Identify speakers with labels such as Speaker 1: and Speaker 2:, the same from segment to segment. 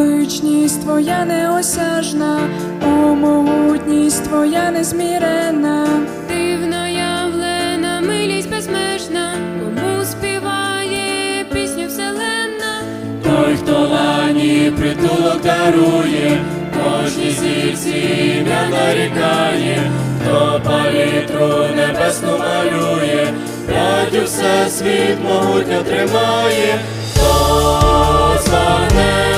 Speaker 1: вічність твоя неосяжна, о могутність твоя незмірена.
Speaker 2: Дивно явлена, милість безмежна, кому співає пісню вселенна.
Speaker 3: Той, хто лані притулок дарує, кожній зірці ім'я нарікає, хто палітру небесну малює, п'ять усе світ могутньо тримає, хто зване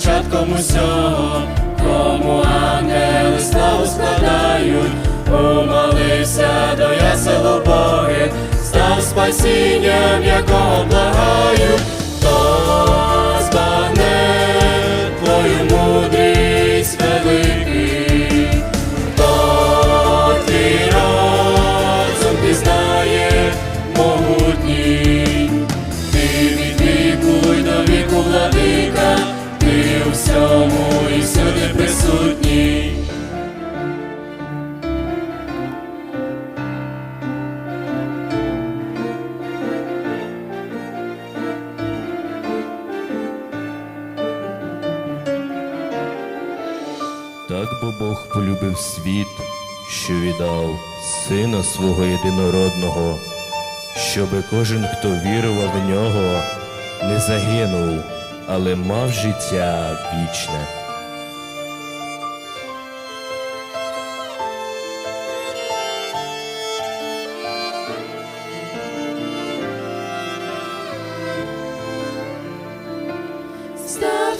Speaker 3: початком усього, кому ангели славу складають, умолився до ясел Боги, став спасінням, якого благають, всьому і всюди присутній.
Speaker 4: Так бо Бог полюбив світ, що віддав Сина свого єдинородного, щоби кожен, хто вірував в нього, не загинув, але мав життя вічне.
Speaker 2: Став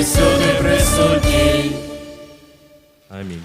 Speaker 3: всюди присутній.
Speaker 4: Амінь.